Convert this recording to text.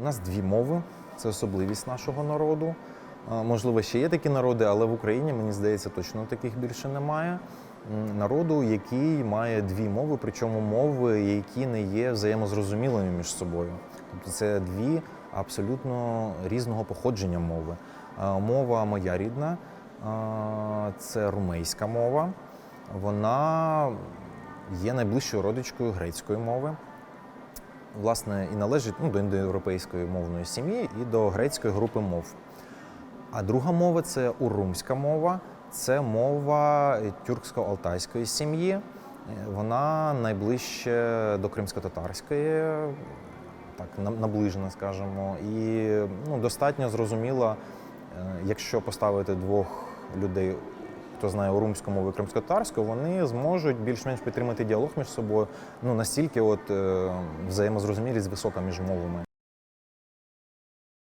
У нас дві мови, це особливість нашого народу. Можливо, ще є такі народи, але в Україні, мені здається, точно таких більше немає. Народу, який має дві мови, причому мови, які не є взаємозрозумілими між собою. Тобто це дві абсолютно різного походження мови. Мова моя рідна це румейська мова. Вона є найближчою родичкою грецької мови власне і належить ну, до індоєвропейської мовної сім'ї і до грецької групи мов. А друга мова це урумська мова, це мова тюрксько-алтайської сім'ї. Е, Вона найближче до кримсько-татарської, так наближена, скажімо, і ну, достатньо зрозуміло, е, якщо поставити двох людей, хто знає у мову і кримсько-татарську, вони зможуть більш-менш підтримати діалог між собою. Ну настільки от е, взаємозрозумілість висока між мовами.